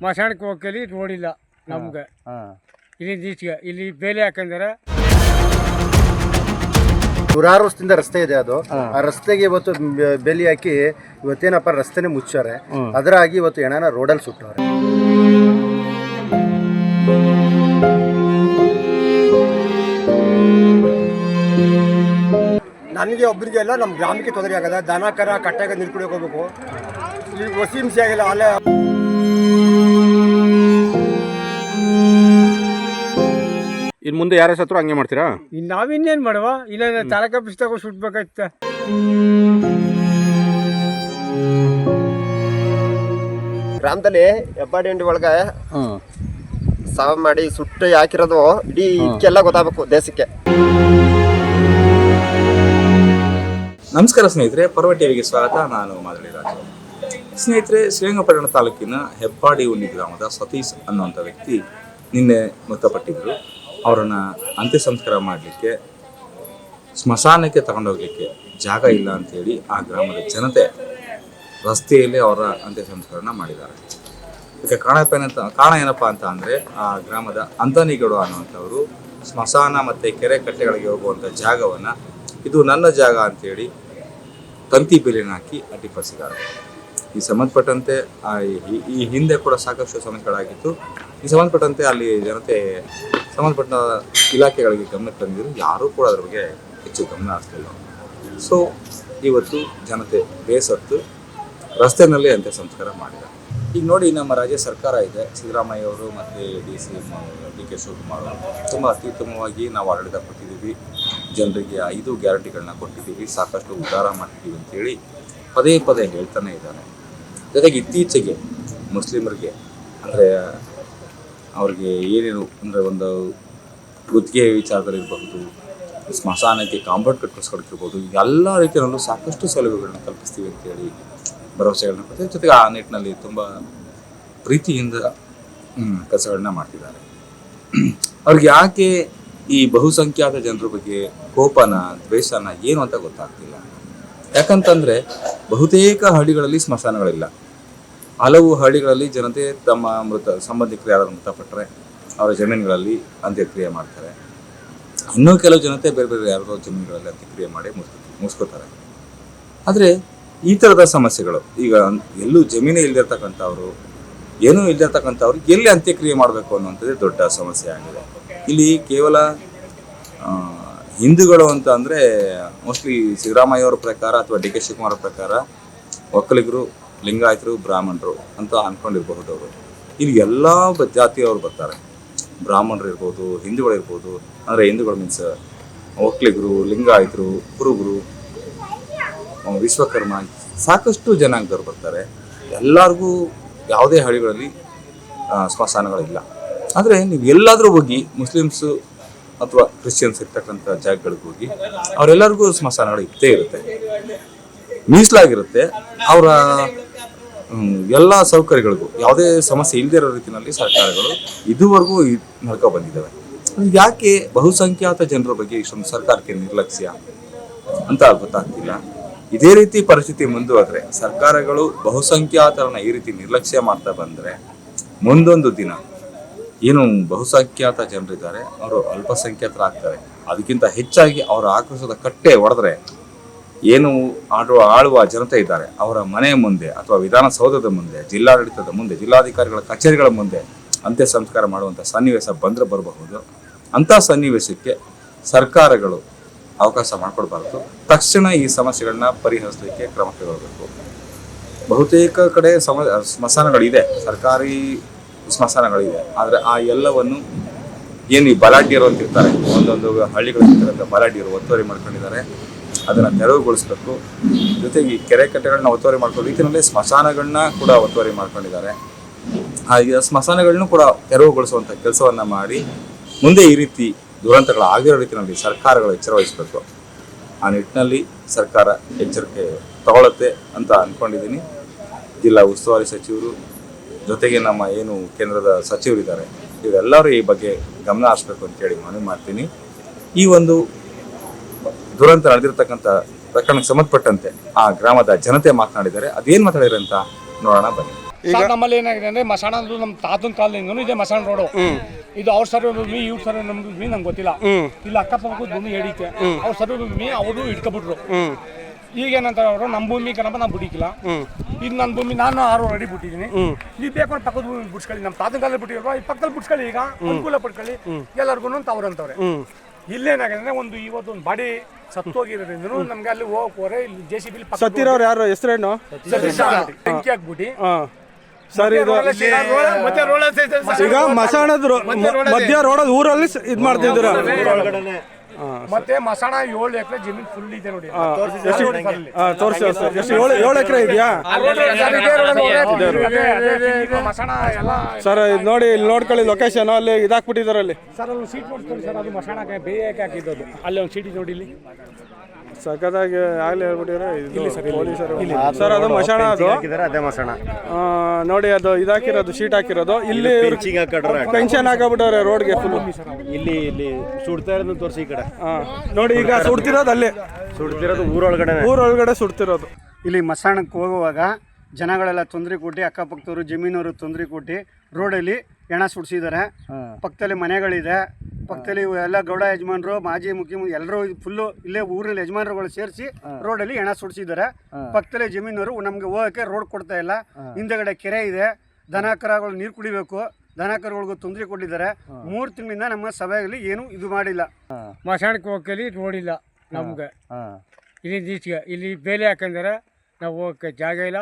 ಮಸಾಣಕ್ಕೆ ಹೋಗಲಿ ನೋಡಿಲ್ಲ ನಮ್ಗೆ. ಇಲ್ಲಿ ಇಲ್ಲಿಂದ ಈಚೆಗೆ ಇಲ್ಲಿ ಬೇಲಿ ಹಾಕಂದ್ರೆ ನೂರಾರು ವರ್ಷದಿಂದ ರಸ್ತೆ ಇದೆ ಅದು. ಆ ರಸ್ತೆಗೆ ಇವತ್ತು ಬೆ- ಬೇಲಿ ಹಾಕಿ ಇವತ್ತೇನಪ್ಪ ರಸ್ತೆನೇ ಮುಚ್ಚಾರೆ? ಅದರಾಗಿ ಇವತ್ತು ಹೆಣನ ರೋಡಲ್ಲಿ ಸುಟ್ಟವ್ರೆ. ನನಗೆ ಒಬ್ಬರಿಗೆ ಎಲ್ಲ ನಮ್ಮ ಗ್ರಾಮಕ್ಕೆ ತೊಂದರೆ ಆಗದ ದನ ಕರ ಕಟ್ಟಾಗ ನೀರು ಕುಡಿಯೋಕೆ ಹೋಗ್ಬೇಕು. ಈಗ ಹೊಸಿ ಹಿಂಸೆ ಆಗಿಲ್ಲ ಅಲ್ಲೇ ಇನ್ನು ಮುಂದೆ ಯಾರ ಸತ್ರು ಹಂಗೆ ಮಾಡ್ತೀರಾ? ಇನ್ನು ನಾವಿನ್ನೇನು ಮಾಡುವ? ಇಲ್ಲ ತಲಕ ಪುಸ್ತಕ ಸುಟ್ಬೇಕಾಯ್ತ ಗ್ರಾಮದಲ್ಲಿ ಹೆಬ್ಬಾಡಿ ಹಂಡಿ ಒಳಗೆ ಸಾವು ಮಾಡಿ ಸುಟ್ಟು ಹಾಕಿರೋದು ಇಡೀ ಇದಕ್ಕೆಲ್ಲ ಗೊತ್ತಾಗಬೇಕು ದೇಶಕ್ಕೆ. ನಮಸ್ಕಾರ ಸ್ನೇಹಿತರೆ ಪರ್ವ ಟಿವಿಗೆ ಸ್ವಾಗತ. ನಾನು ಮಾದಳಿ ರಾಜ. ಸ್ನೇಹಿತರೆ ಶ್ರೀರಂಗಪಟ್ಟಣ ತಾಲೂಕಿನ ಹೆಬ್ಬಾಡಿ ಉನ್ನಿ ಗ್ರಾಮದ ಸತೀಶ್ ಅನ್ನುವಂಥ ವ್ಯಕ್ತಿ ನಿನ್ನೆ ಮೃತಪಟ್ಟಿದ್ರು ಅವರನ್ನು ಅಂತ್ಯ ಸಂಸ್ಕಾರ ಮಾಡಲಿಕ್ಕೆ, ಸ್ಮಶಾನಕ್ಕೆ ತಗೊಂಡೋಗ್ಲಿಕ್ಕೆ ಜಾಗ ಇಲ್ಲ ಅಂತೇಳಿ ಆ ಗ್ರಾಮದ ಜನತೆ ರಸ್ತೆಯಲ್ಲಿ ಅವರ ಅಂತ್ಯ ಸಂಸ್ಕಾರನ ಮಾಡಿದ್ದಾರೆ. ಇದಕ್ಕೆ ಕಾರಣ ಏನಂತ ಕಾರಣ ಏನಪ್ಪ ಅಂತ ಅಂದರೆ, ಆ ಗ್ರಾಮದ ಅಂತನಿಗೌಡ ಅನ್ನುವಂಥವರು ಸ್ಮಶಾನ ಮತ್ತು ಕೆರೆ ಕಟ್ಟೆಗಳಿಗೆ ಹೋಗುವಂಥ ಜಾಗವನ್ನು, ಇದು ನನ್ನ ಜಾಗ ಅಂತೇಳಿ ತಂತಿ ಬೇಲಿನ ಹಾಕಿ ಅಡ್ಡಿಪಡಿಸಿದ್ದಾರೆ. ಈ ಸಂಬಂಧಪಟ್ಟಂತೆ ಈ- ಹಿಂದೆ ಕೂಡ ಸಾಕಷ್ಟು ಸಮಸ್ಯೆಗಳಾಗಿತ್ತು. ಈ ಸಂಬಂಧಪಟ್ಟಂತೆ ಅಲ್ಲಿ ಜನತೆ ಸಂಬಂಧಪಟ್ಟ ಇಲಾಖೆಗಳಿಗೆ ಗಮನಕ್ಕೆ ತಂದಿದ್ರು, ಯಾರೂ ಕೂಡ ಅದ್ರ ಬಗ್ಗೆ ಹೆಚ್ಚು ಗಮನ ಹರಿಸಲಿಲ್ಲ ಸೊ ಇವತ್ತು ಜನತೆ ಬೇಸತ್ತು ರಸ್ತೆನಲ್ಲಿ ಅಂತ್ಯ ಸಂಸ್ಕಾರ ಮಾಡಿದ. ಈಗ ನೋಡಿ, ನಮ್ಮ ರಾಜ್ಯ ಸರ್ಕಾರ ಇದೆ. ಸಿದ್ದರಾಮಯ್ಯ ಅವರು ಮತ್ತು D C D K Shivakumar ಅವರು ತುಂಬ ಅತ್ಯುತ್ತಮವಾಗಿ ನಾವು ಆಡಳಿತ ಕೊಟ್ಟಿದ್ದೀವಿ. ಜನರಿಗೆ ಐದು ಗ್ಯಾರಂಟಿಗಳನ್ನ ಕೊಟ್ಟಿದ್ದೀವಿ. ಸಾಕಷ್ಟು ಉದ್ಧಾರ ಮಾಡ್ತೀವಿ ಅಂತೇಳಿ ಪದೇ ಪದೇ ಹೇಳ್ತಾನೆ ಇದ್ದಾರೆ ಜೊತೆಗೆ ಇತ್ತೀಚೆಗೆ ಮುಸ್ಲಿಮರಿಗೆ, ಅಂದರೆ ಅವ್ರಿಗೆ ಏನೇನು ಅಂದರೆ ಒಂದು ಗುತ್ತಿಗೆ ವಿಚಾರದಲ್ಲಿರಬಹುದು ಸ್ಮಶಾನಕ್ಕೆ ಕಾಂಪೌಂಡ್ ಕಟ್ಟಿಸ್ಕೊಡ್ತಿರ್ಬೋದು, ಎಲ್ಲ ರೀತಿಯಲ್ಲೂ ಸಾಕಷ್ಟು ಸೌಲಭ್ಯಗಳನ್ನು ಕಲ್ಪಿಸ್ತೀವಿ ಅಂತೇಳಿ ಭರವಸೆಗಳನ್ನ ಕೊಡ್ತೀವಿ. ಜೊತೆಗೆ ಆ ನಿಟ್ಟಿನಲ್ಲಿ ತುಂಬ ಪ್ರೀತಿಯಿಂದ ಕೆಲಸಗಳನ್ನ ಮಾಡ್ತಿದ್ದಾರೆ. ಅವ್ರಿಗೆ ಯಾಕೆ ಈ ಬಹುಸಂಖ್ಯಾತ ಜನರ ಬಗ್ಗೆ ಕೋಪನ, ದ್ವೇಷನ ಏನು ಅಂತ ಗೊತ್ತಾಗ್ತಿಲ್ಲ. ಯಾಕಂತಂದ್ರೆ ಬಹುತೇಕ ಹಳ್ಳಿಗಳಲ್ಲಿ ಸ್ಮಶಾನಗಳಿಲ್ಲ. ಹಲವು ಹಳ್ಳಿಗಳಲ್ಲಿ ಜನತೆ ತಮ್ಮ ಮೃತ ಸಂಬಂಧಿಕರು ಯಾರು ಮೃತಪಟ್ಟರೆ ಅವರ ಜಮೀನುಗಳಲ್ಲಿ ಅಂತ್ಯಕ್ರಿಯೆ ಮಾಡ್ತಾರೆ. ಇನ್ನೂ ಕೆಲವು ಜನತೆ ಬೇರೆ ಬೇರೆ ಯಾರೋ ಜಮೀನುಗಳಲ್ಲಿ ಅಂತ್ಯಕ್ರಿಯೆ ಮಾಡಿ ಮುಗಿಸ್ಕೋತಾರೆ ಆದರೆ ಈ ಥರದ ಸಮಸ್ಯೆಗಳು, ಈಗ ಎಲ್ಲೂ ಜಮೀನೇ ಇಲ್ದಿರ್ತಕ್ಕಂಥವ್ರು, ಏನೂ ಇಲ್ದಿರ್ತಕ್ಕಂಥವ್ರು ಎಲ್ಲಿ ಅಂತ್ಯಕ್ರಿಯೆ ಮಾಡಬೇಕು ಅನ್ನುವಂಥದ್ದೇ ದೊಡ್ಡ ಸಮಸ್ಯೆ ಆಗಿದೆ. ಇಲ್ಲಿ ಕೇವಲ ಹಿಂದೂಗಳು ಅಂತ ಅಂದರೆ ಮೋಸ್ಟ್ಲಿ ಸಿದ್ದರಾಮಯ್ಯ ಅವರ ಪ್ರಕಾರ ಅಥವಾ ಡಿ ಕೆ ಶಿವಕುಮಾರ್ ಪ್ರಕಾರ ಒಕ್ಕಲಿಗರು ಲಿಂಗಾಯತರು, ಬ್ರಾಹ್ಮಣರು ಅಂತ ಅನ್ಕೊಂಡಿರಬಹುದು ಅವರು. ಇಲ್ಲಿ ಎಲ್ಲ ಜಾತಿಯವರು ಬರ್ತಾರೆ. ಬ್ರಾಹ್ಮಣರು ಇರ್ಬೋದು, ಹಿಂದೂಗಳು ಇರ್ಬೋದು, ಅಂದರೆ ಹಿಂದೂಗಳು ಮೀನ್ಸ್ ಒಕ್ಲಿಗರು ಲಿಂಗಾಯತರು, ಕುರುಬರು ವಿಶ್ವಕರ್ಮ ಸಾಕಷ್ಟು ಜನಾಂಗದವ್ರು ಬರ್ತಾರೆ. ಎಲ್ಲರಿಗೂ ಯಾವುದೇ ಹಳ್ಳಿಗಳಲ್ಲಿ ಸ್ಮಶಾನಗಳಿಲ್ಲ. ಆದರೆ ನೀವು ಎಲ್ಲಾದರೂ ಹೋಗಿ, ಮುಸ್ಲಿಮ್ಸು ಅಥವಾ ಕ್ರಿಶ್ಚಿಯನ್ಸ್ ಇರ್ತಕ್ಕಂಥ ಜಾಗಗಳಿಗೆ ಹೋಗಿ, ಅವರೆಲ್ಲರಿಗೂ ಸ್ಮಶಾನಗಳು ಇದ್ದೇ ಇರುತ್ತೆ. ಮೀಸಲಾಗಿರುತ್ತೆ. ಅವರ ಎಲ್ಲ ಸೌಕರ್ಯಗಳಿಗೂ, ಯಾವುದೇ ಸಮಸ್ಯೆ ಇಲ್ಲದೇ ಇರೋ ರೀತಿಯಲ್ಲಿ ಸರ್ಕಾರಗಳು ಇದುವರೆಗೂ ನಡ್ಕೊ ಬಂದಿದ್ದಾವೆ. ಯಾಕೆ ಬಹುಸಂಖ್ಯಾತ ಜನರ ಬಗ್ಗೆ ಇಷ್ಟೊಂದು ಸರ್ಕಾರಕ್ಕೆ ನಿರ್ಲಕ್ಷ್ಯ ಅಂತ ಗೊತ್ತಾಗ್ತಿಲ್ಲ ಇದೇ ರೀತಿ ಪರಿಸ್ಥಿತಿ ಮುಂದುವರೆದ್ರೆ, ಸರ್ಕಾರಗಳು ಬಹುಸಂಖ್ಯಾತರನ್ನ ಈ ರೀತಿ ನಿರ್ಲಕ್ಷ್ಯ ಮಾಡ್ತಾ ಬಂದರೆ, ಮುಂದೊಂದು ದಿನ ಏನು ಬಹುಸಂಖ್ಯಾತ ಜನರಿದ್ದಾರೆ, ಅವರು ಅಲ್ಪಸಂಖ್ಯಾತರಾಗ್ತಾರೆ. ಅದಕ್ಕಿಂತ ಹೆಚ್ಚಾಗಿ ಅವರ ಆಕ್ರೋಶದ ಕಟ್ಟೆ ಒಡೆದ್ರೆ ಏನು ಆಡುವ ಆಳುವ ಜನತೆ ಇದ್ದಾರೆ, ಅವರ ಮನೆಯ ಮುಂದೆ ಅಥವಾ ವಿಧಾನಸೌಧದ ಮುಂದೆ, ಜಿಲ್ಲಾಡಳಿತದ ಮುಂದೆ, ಜಿಲ್ಲಾಧಿಕಾರಿಗಳ ಕಚೇರಿಗಳ ಮುಂದೆ ಅಂತ್ಯ ಸಂಸ್ಕಾರ ಮಾಡುವಂಥ ಸನ್ನಿವೇಶ ಬಂದರೆ ಬರಬಹುದು. ಅಂಥ ಸನ್ನಿವೇಶಕ್ಕೆ ಸರ್ಕಾರಗಳು ಅವಕಾಶ ಮಾಡಿಕೊಡ್ಬಾರ್ದು. ತಕ್ಷಣ ಈ ಸಮಸ್ಯೆಗಳನ್ನ ಪರಿಹರಿಸಲಿಕ್ಕೆ ಕ್ರಮ ಕೈಗೊಳ್ಳಬೇಕು ಬಹುತೇಕ ಕಡೆ ಸಮ, ಸ್ಮಶಾನಗಳಿದೆ, ಸರ್ಕಾರಿ ಸ್ಮಶಾನಗಳಿದೆ. ಆದರೆ ಆ ಎಲ್ಲವನ್ನು ಏನು ಈ ಬಲಾಢ್ಯರು ಅಂತಿರ್ತಾರೆ, ಒಂದೊಂದು ಹಳ್ಳಿಗಳಲ್ಲಿರ್ತಕ್ಕಂಥ ಬಲಾಢ್ಯರು ಒತ್ತುವರಿ ಮಾಡ್ಕೊಂಡಿದ್ದಾರೆ. ಅದನ್ನು ತೆರವುಗೊಳಿಸಬೇಕು. ಜೊತೆಗೆ ಕೆರೆ ಕಟ್ಟೆಗಳನ್ನ ಒತ್ತುವರಿ ಮಾಡ್ಕೊಂಡು ರೀತಿಯಲ್ಲಿ ಸ್ಮಶಾನಗಳನ್ನ ಕೂಡ ಒತ್ತುವರಿ ಮಾಡ್ಕೊಂಡಿದ್ದಾರೆ. ಹಾಗೆ ಸ್ಮಶಾನಗಳನ್ನೂ ಕೂಡ ತೆರವುಗೊಳಿಸುವಂಥ ಕೆಲಸವನ್ನ ಮಾಡಿ ಮುಂದೆ ಈ ರೀತಿ ದುರಂತಗಳು ಆಗಿರೋ ರೀತಿಯಲ್ಲಿ ಸರ್ಕಾರಗಳು ಎಚ್ಚರ ವಹಿಸಬೇಕು. ಆ ನಿಟ್ಟಿನಲ್ಲಿ ಸರ್ಕಾರ ಎಚ್ಚರಿಕೆ ತಗೊಳತ್ತೆ ಅಂತ ಅಂದ್ಕೊಂಡಿದ್ದೀನಿ ಜಿಲ್ಲಾ ಉಸ್ತುವಾರಿ ಸಚಿವರು, ಜೊತೆಗೆ ನಮ್ಮ ಏನು ಕೇಂದ್ರದ ಸಚಿವರಿದ್ದಾರೆ, ಇವರೆಲ್ಲರೂ ಈ ಬಗ್ಗೆ ಗಮನ ಹರಿಸ್ಬೇಕು ಅಂತೇಳಿ ಮನವಿ ಮಾಡ್ತೀನಿ. ಈ ಒಂದು ದುರಂತ ನಡೆದಿರ್ತಕ್ಕಂಥ ಪ್ರಕರಣಕ್ಕೆ ಸಂಬಂಧಪಟ್ಟಂತೆ ಆ ಗ್ರಾಮದ ಜನತೆ ಮಾತನಾಡಿದ್ದಾರೆ. ಅದೇನು ಮಾತಾಡಿದ್ರೆ ಅಂತ ನೋಡೋಣ ಬನ್ನಿ. ಈಗ ನಮ್ಮಲ್ಲಿ ಏನಾಗಿದೆ ಅಂದ್ರೆ ಮಸಾಣ ಅಂದ್ರೆ ನಮ್ಮ ತಾತನ ಕಾಲದಿಂದನೂ ಇದೆ ಮಸಾಣ ರೋಡು. ಇದು ಅವ್ರ ಸರ್ ಭೂಮಿ ಇವ್ರ ಸರ್ ನಮ್ದು ಭೂಮಿ ನಂಗೆ ಗೊತ್ತಿಲ್ಲ. ಇಲ್ಲಿ ಅಕ್ಕಪಕ್ಕದ ಭೂಮಿ ಹಿಡಿತೆ ಅವ್ರ ಸರ್ ಭೂಮಿ ಅವರು ಇಟ್ಕೊಬಿಟ್ರು ಈಗ ಏನಂತಾರೆ ಅವರು ನಮ್ಮ ಭೂಮಿ ಕಣಪ್ಪ ನಾವು ಬಿಡಿಕಿಲ್ಲ ಇದು ನನ್ನ ಭೂಮಿ ನಾನು ಆರು ಅಡಿ ಬಿಟ್ಟಿದ್ದೀನಿ. ನೀವು ಬೇಕಾದ್ರೆ ಪಕ್ಕದ ಭೂಮಿ ಬಿಡ್ಸ್ಕೊಳ್ಳಿ. ನಮ್ಮ ತಾತನ ಕಾಲದಲ್ಲಿ ಬಿಟ್ಟಿರೋ ಈ ಪಕ್ಕದಲ್ಲಿ ಬಿಡ್ಸ್ಕೊಳ್ಳಿ ಈಗ. ಅನುಕೂಲ ಪಡ್ಕೊಳ್ಳಿ. ಎಲ್ಲರಿಗೂ ಅಂತ ಅವ್ರು ಅಂತವ್ರೆ ಇಲ್ಲೇನಾಗಿದೆ ಅಂದ್ರೆ ಒಂದು ಇವತ್ತು ಒಂದು ಬಾಡಿ ಸತ್ತೋಗಿರೋದ್ರಿಂದ ನಮ್ಗೆ ಅಲ್ಲಿ ಹೋಗಕ್ ಹೋರೆ ಇಲ್ಲಿ ಜೆ ಸಿ ಬಿ ಸತ್ತಿರೋರು ಯಾರು? ಹೆಸರೇನು ಬೆಂಕಿ ಹಾಕ್ಬಿಟ್ಟು. ಸರ್ ಇದು ಈಗ ಮಸಾಣದ್ರು ಮಧ್ಯ ರೋಡಲ್ಲಿ. ಊರಲ್ಲಿ ಸ- ಇದ್ ಮಾಡ್ತಿದ್ದೀರ? ಮತ್ತೆ ಮಸಾಣ ಏಳು ಎಕರೆ ಜಮೀನು ಫುಲ್ ಇದೆ ನೋಡಿ ತೋರಿಸಿ ಎಷ್ಟು ಏಳು ಏಳು ಎಕರೆ ಇದೆಯಾ ಮಸಾಣ ಎಲ್ಲ ಸರ್ ಇದು ನೋಡಿ ಇಲ್ಲಿ ನೋಡ್ಕೊಳ್ಳಿ ಲೊಕೇಶನ್ ಅಲ್ಲಿ ಇದಾಕ್ಬಿಟ್ಟಿದ್ದಾರೆ ಅಲ್ಲಿ ಸರ್ ಅಲ್ಲಿ ಸೀಟ್ ನೋಡ್ಕೊಳ್ಳಿ ಸರ್ ಅದು ಮಸಾಣಕ್ಕೆ ಬೇಯಕ್ಕೆ ಹಾಕಿದ್ದು ಅಲ್ಲಿ ಒಂದು ಸೀಟಿ ನೋಡಿ ಇಲ್ಲಿ ಸಖತ್ತಾಗಿ ಆಗ್ಲೇ ಹೇಳ್ಬಿಟ್ಟಿದ್ರೆ ಇದು ಪೊಲೀಸರು ಸರ್ ಅದು ಮಸಾಣ ಅದು ಅದೇ. ಮಸಣ ಆ, ನೋಡಿ ಅದು ಇದಾಕಿರೋದು ಶೀಟ್ ಹಾಕಿರೋದು. ಇಲ್ಲಿ ಪೆನ್ಷನ್ ಹಾಕಬಿಟ್ಟವ್ರೆ ರೋಡ್ಗೆ ಫುಲ್ ಇಲ್ಲಿ ಇಲ್ಲಿ ಸುಡ್ತಾ ಇರೋದು ತೋರಿಸಿ ಈ ಕಡೆ. ನೋಡಿ ಈಗ ಸುಡ್ತಿರೋದು ಅಲ್ಲಿ. ಸುಡ್ತಿರೋದು ಊರೊಳಗಡೆ ಊರೊಳಗಡೆ ಸುಡ್ತಿರೋದು. ಇಲ್ಲಿ ಮಸಾಣಕ್ಕೆ ಹೋಗುವಾಗ ಜನಗಳೆಲ್ಲ ತೊಂದರೆ ಕೊಟ್ಟು ಅಕ್ಕಪಕ್ಕದವರು ಜಮೀನವರು ತೊಂದರೆ ಕೊಟ್ಟು ರೋಡಲ್ಲಿ ಹೆಣ ಸುಡಿಸಿದ್ದಾರೆ ಪಕ್ಕದಲ್ಲಿ ಮನೆಗಳಿದೆ. ಪಕ್ಕದಲ್ಲಿ ಎಲ್ಲ ಗೌಡ ಯಜಮಾನರು ಮಾಜಿ ಮುಖ್ಯಮಂತ್ರಿ ಎಲ್ಲರೂ ಫುಲ್ಲು ಇಲ್ಲೇ ಊರಿನ ಯಜಮಾನರುಗಳು ಸೇರಿಸಿ ರೋಡಲ್ಲಿ ಎಣ ಸುಡಿಸಿದ್ದಾರೆ ಪಕ್ಕದಲ್ಲಿ ಜಮೀನವರು ನಮಗೆ ಹೋಗೋಕ್ಕೆ ರೋಡ್ ಕೊಡ್ತಾ ಇಲ್ಲ. ಹಿಂದೆಗಡೆ ಕೆರೆ ಇದೆ. ದನ ಕರಗಳು ನೀರು ಕುಡಿಬೇಕು. ದನ ಕರುಗಳಿಗೂ ತೊಂದರೆ ಕೊಟ್ಟಿದ್ದಾರೆ. ಮೂರು ತಿಂಗಳಿಂದ ನಮ್ಮ ಸಭೆಯಲ್ಲಿ ಏನು ಇದು ಮಾಡಿಲ್ಲ. ಮಸಾಣಕ್ಕೆ ಹೋಗಲಿ ನೋಡಿಲ್ಲ ನಮ್ಗೆ. ಇಲ್ಲಿ ಈಚೆಗೆ. ಇಲ್ಲಿ ಬೇಲೆ ಹಾಕಂದ್ರೆ ನಾವು ಹೋಗಕ್ಕೆ ಜಾಗ ಇಲ್ಲ.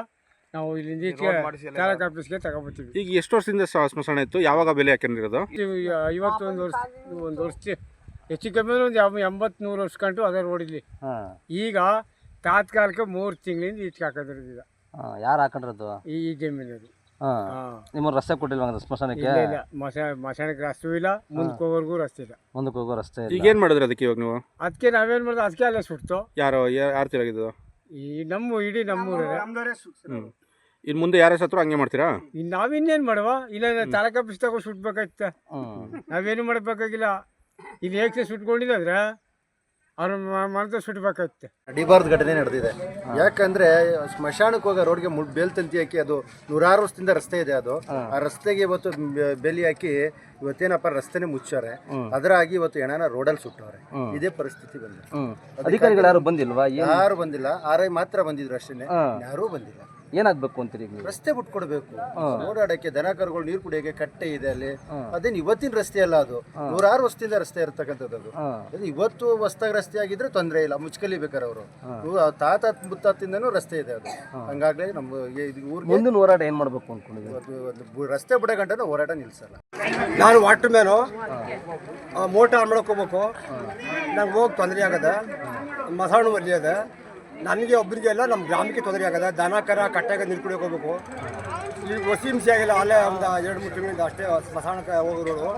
ನಾವು ಇಲ್ಲಿ ತಾಲೂಕು ಆಫೀಸ್ಗೆ ತಗೊಬರ್ತೀವಿ ಈಗ ಎಷ್ಟು ವರ್ಷದಿಂದ ಸ- ಸ್ಮಶಾನ ಇತ್ತು? ಯಾವಾಗ ಬೆಲೆ ಹಾಕೊಂಡಿರೋದು ಐವತ್ತೊಂದು ವರ್ಷ ಒಂದು ವರ್ಷ. ಹೆಚ್ಚು ಕಮ್ಮಿ ಅಂದ್ರೆ ಒಂದು ಎಂಬ ಎಂಬತ್ತು ನೂರು ವರ್ಷ ಕಂಡು ಅದೇ ರೋಡಿಲಿ ಈಗ ತಾತ್ಕಾಲಿಕ ಮೂರು ತಿಂಗಳಿಂದ ಈಚೆಗೆ ಈಗ. ಯಾರು ಹಾಕೊಂಡಿರೋದು? ಈ ಈ ಹಾಂ. ಹಾಂ. ನಿಮ್ಮ ರಸ್ತೆ ಕೊಟ್ಟಿಲ್ವಾ ಹಂಗಾದ್ರೆ ಸ್ಮಶಾನಕ್ಕೆ? ಇಲ್ಲ ಇಲ್ಲ. ಮಶ ಮಶಾನಕ್ಕೆ ರಸ್ತೆ ಇಲ್ಲ ಮುಂದಕ್ಕೆ ಹೋಗೋರ್ಗೂ ರಸ್ತೆ ಇಲ್ಲ. ಮುಂದಕ್ಕೆ ಹೋಗೋ ರಸ್ತೆ ಇಲ್ಲ. ಈಗ ಏನು ಮಾಡಿದ್ರಿ ಅದಕ್ಕೆ ಇವಾಗ ನೀವು? ಅದಕ್ಕೆ ನಾವೇನು ಮಾಡಿದ್ವಿ? ಅದಕ್ಕೆ ಅಲ್ಲೇ ಸುಡ್ತು ಯಾರು ಯಾರು ತಿರುಗಿದ್ದು? ಈ ನಮ್ಮ ಇಡೀ ನಮ್ಮೂರೇ. ಹ್ಞೂ ಇನ್ನು ಮುಂದೆ ಯಾರ ಸತ್ರು ಹಂಗೆ ಮಾಡ್ತೀರಾ? ಇನ್ನು ನಾವಿನ್ನೇನು ಮಾಡುವ? ಇಲ್ಲ ತಾಲೂಕು ಆಫೀಸ್ ತಗೋ ಸುಟ್ಬೇಕಾಯ್ತ ನಾವೇನು ಮಾಡಬೇಕಾಗಿಲ್ಲ. ಇಲ್ಲಿ ಹೇಗೆ ಸುಟ್ಕೊಂಡಿದ್ರೆ ಅವ್ರ ಮನದ ಸುಟ್ಬೇಕಾಯ್ತೆ ನಡಿಬಾರ್ದು ಘಟನೆ ನಡೆದಿದೆ. ಯಾಕಂದ್ರೆ ಸ್ಮಶಾನಕ್ಕೆ ಹೋಗೋ ರೋಡ್ಗೆ ಮುಳ್ ಬೇಲ್ ತಂತಿ ಹಾಕಿ ಅದು ನೂರಾರು ವರ್ಷದಿಂದ ರಸ್ತೆ ಇದೆ ಅದು. ಆ ರಸ್ತೆಗೆ ಇವತ್ತು ಬೆ- ಬೇಲಿ ಹಾಕಿ ಇವತ್ತೇನಪ್ಪ ರಸ್ತೆನೆ ಮುಚ್ಚಾರೆ. ಅದರಾಗಿ ಇವತ್ತು ಹೆಣನ ರೋಡಲ್ಲಿ ಸುಟ್ಟವ್ರೆ. ಇದೇ ಪರಿಸ್ಥಿತಿ ಬಂದಿದೆ. ಅಧಿಕಾರಿಗಳು ಯಾರು ಬಂದಿಲ್ವಾ? ಯಾರು ಬಂದಿಲ್ಲ. ಆರ್ ಐ ಮಾತ್ರ ಬಂದಿದ್ರು ಅಷ್ಟೇ ಯಾರೂ ಬಂದಿಲ್ಲ. ಏನಾಗಬೇಕು ಅಂತೀರಿ ಈಗ ರಸ್ತೆ ಬಿಟ್ಕೊಡ್ಬೇಕು ಓಡಾಡಕ್ಕೆ ದನ ಕರುಗಳು ನೀರು ಕುಡಿಯೋಕೆ ಕಟ್ಟೆ ಇದೆ ಅಲ್ಲಿ. ಅದೇನು ಇವತ್ತಿನ ರಸ್ತೆ ಅಲ್ಲ ಅದು. ನೂರಾರು ವರ್ಷದಿಂದ ರಸ್ತೆ ಇರತಕ್ಕಂಥದ್ದು ಅದು. ಅದು ಇವತ್ತು ಹೊಸ್ದಾಗಿ ರಸ್ತೆ ಆಗಿದ್ರೆ ತೊಂದರೆ ಇಲ್ಲ. ಮುಚ್ಕಲಿಬೇಕಾರೆ ಅವರು. ತಾತ ಮುತ್ತಾತಿಂದನೂ ರಸ್ತೆ ಇದೆ ಅದು. ಹಂಗಾಗ್ಲೇ ನಮ್ಮ ಊರಿಗೆ ಮುಂದಿನ ಹೋರಾಟ ಏನು ಮಾಡಬೇಕು ಅನ್ಕೊಂಡಿದ್ದೀವಿ ರಸ್ತೆ ಬಿಡೋ ಗಂಟನೂ ಹೋರಾಟ ನಿಲ್ಸಲ್ಲ. ನಾನು ವಾಟರ್ ಮ್ಯಾನು. ಮೋಟರ್ ಮಾಡ್ಕೋಬೇಕು. ಮಾಡಕ್ಕೆ ಹೋಗ್ಬೇಕು ನಂಗೆ ಹೋಗಿ ತೊಂದರೆ ಆಗದ. ಮಸಾಣ ಬರ್ಲಿ ಅದ. ನನಗೆ ಒಬ್ಬರಿಗೆ ಎಲ್ಲ ನಮ್ಮ ಗ್ರಾಮಕ್ಕೆ ತೊಂದರೆ ಆಗದೆ. ದನ ಕರ ಕಟ್ಟಾಗ ನೀರು ಕುಡಿಯೋಕೆ ಹೋಗ್ಬೇಕು. ಈಗ ಹೊಸಿ ಹಿಂಸೆ ಆಗಿಲ್ಲ ಅಲ್ಲೇ ಒಂದು ಎರಡು ಮೂರು ತಿಂಗಳಿಂದ ಅಷ್ಟೇ ಸ್ಮಶಾನಕ್ಕೆ ಹೋಗೋರು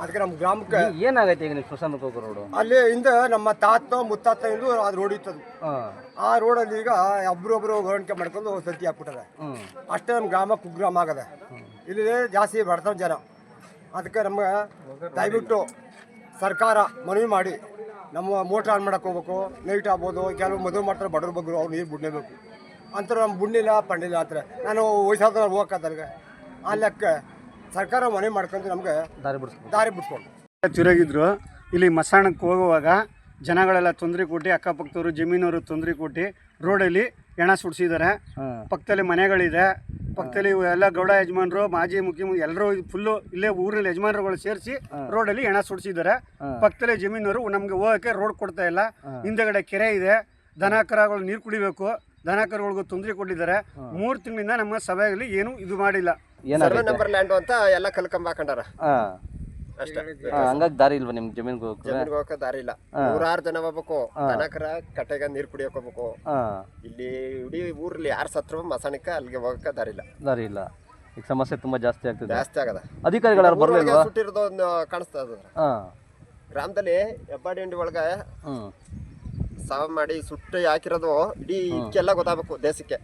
ಅದಕ್ಕೆ ನಮ್ಮ ಗ್ರಾಮಕ್ಕೆ ಏನಾಗೈತೆ ಈಗ ನೀವು ಸ್ಮಶಾನಕ್ಕೆ ಹೋಗೋ ರೋಡು ಅಲ್ಲಿ ಹಿಂದೆ ನಮ್ಮ ತಾತ ಮುತ್ತಾತ ಇಂದು ಅದು ರೋಡ್ ಇತ್ತದು. ಆ ರೋಡಲ್ಲಿ ಈಗ ಒಬ್ರೊಬ್ರು ಹೊರಣಿಕೆ ಮಾಡ್ಕೊಂಡು ಸಂತಿ ಹಾಕ್ಬಿಟ್ಟದೆ ಅಷ್ಟೇ ನಮ್ಮ ಗ್ರಾಮ ಕುಗ್ರಾಮ ಆಗದೆ. ಇಲ್ಲಿ ಜಾಸ್ತಿ ಬಡತನ ಜನ. ಅದಕ್ಕೆ ನಮ್ಗೆ ದಯವಿಟ್ಟು ಸರ್ಕಾರ ಮನವಿ ಮಾಡಿ. ನಮ್ಮ ಮೋಟ್ರ್ ಆನ್ ಮಾಡಕ್ಕೆ ಹೋಗ್ಬೇಕು ನೈಟ್ ಆಗ್ಬೋದು ಕೆಲವು ಮದುವೆ ಮಾಡ್ತಾರೆ ಬಡವ್ರ ಬಗ್ಗರು ಅವ್ರು ನೀರು ಬಿಡಲೇಬೇಕು. ಅಂತಾರೆ ನಮ್ಮ ಬುಣ್ಣಿಲ್ಲ ಪಂಡಿಲ್ಲ ಅಂತಾರೆ ನಾನು ವಯಸ್ಸಾದ್ರೆ ಹೋಗಕ್ಕೆ ಆ ಲೆಕ್ಕ ಸರ್ಕಾರ ಮನೆ ಮಾಡ್ಕೊಂಡು ನಮಗೆ ದಾರಿ ಬಿಡಿಸ್ಬೇಕು ದಾರಿ ಬಿಡ್ಸ್ಕೊಂಡು ಚಿರಾಗಿದ್ರು ಇಲ್ಲಿ ಮಸಾಣಕ್ಕೆ ಹೋಗುವಾಗ ಜನಗಳೆಲ್ಲ ತೊಂದರೆ ಕೊಟ್ಟು ಅಕ್ಕಪಕ್ಕದವರು ಜಮೀನವರು ತೊಂದರೆ ಕೊಟ್ಟು ರೋಡಲ್ಲಿ ಎಣ ಸುಡಿಸಿದ್ದಾರೆ. ಪಕ್ಕದಲ್ಲಿ ಮನೆಗಳಿದೆ. ಪಕ್ಕದಲ್ಲಿ ಎಲ್ಲ ಗೌಡ ಯಜಮಾನರು ಮಾಜಿ ಮುಖ್ಯಮಂತ್ರಿ ಎಲ್ಲರೂ ಫುಲ್ಲು ಇಲ್ಲೇ ಊರಲ್ಲಿ ಯಜಮಾನರುಗಳು ಸೇರಿಸಿ ರೋಡಲ್ಲಿ ಎಣ ಸುಡಿಸಿದ್ದಾರೆ. ಪಕ್ಕದಲ್ಲಿ ಜಮೀನವರು ನಮಗೆ ಹೋಗೋಕ್ಕೆ ರೋಡ್ ಕೊಡ್ತಾ ಇಲ್ಲ. ಹಿಂದೆಗಡೆ ಕೆರೆ ಇದೆ. ದನ ಕರಗಳು ನೀರು ಕುಡಿಬೇಕು. ದನ ಕರುಗಳಿಗೂ ತೊಂದರೆ ಕೊಟ್ಟಿದ್ದಾರೆ. ಮೂರು ತಿಂಗಳಿಂದ ನಮ್ಮ ಸಭೆಯಲ್ಲಿ ಏನು ಇದು ಮಾಡಿಲ್ಲ. ಸರ್ವೆ ನಂಬರ್ ಲ್ಯಾಂಡ್ ಅಂತ ಎಲ್ಲ ಕಲ್ಕಂಬ ಹಾಕೊಂಡಾರ. ಅಷ್ಟೇ. ಹಂಗಾಗಿ ದಾರಿ ಇಲ್ವಾ ನಿಮ್ಗೆ ಜಮೀನ್ಗೆ ಹೋಗಕ್ಕೆ? ಜಮೀನ್ಗೆ ಹೋಗಕ್ಕೆ ದಾರಿ ಇಲ್ಲ. ನೂರಾರು ಜನ ಹೋಗ್ಬೇಕು. ದನಕರ ಕಟ್ಟೆಗ ನೀರ್ ಕುಡಿಯೋಕೆ ಹೋಗ್ಬೇಕು. ಇಲ್ಲಿ ಇಡೀ ಊರಲ್ಲಿ ಯಾರು ಸತ್ರು ಮಸಾಣಿಕ ಅಲ್ಲಿಗೆ ಹೋಗಕ್ಕೆ ದಾರಿ ಇಲ್ಲ. ದಾರಿ ಇಲ್ಲ. ಈಗ ಸಮಸ್ಯೆ ತುಂಬಾ ಜಾಸ್ತಿ ಆಗ್ತಿದೆ. ಜಾಸ್ತಿ ಆಗದ. ಅಧಿಕಾರಿಗಳು ಯಾರು ಬರಲಿಲ್ವಾ? ಸುಟ್ಟಿರೋದು ಒಂದು ಕಾಣಿಸ್ತಾ ಇದೆ ಗ್ರಾಮದಲ್ಲಿ ಹೆಬ್ಬಾಡಿ ಹಿಂಡಿ ಒಳಗೆ ಸಾವ ಸಾವು ಮಾಡಿ ಸುಟ್ಟು ಹಾಕಿರೋದು ಇಡೀ ಇದಕ್ಕೆಲ್ಲ ಗೊತ್ತಾಗಬೇಕು ದೇಶಕ್ಕೆ.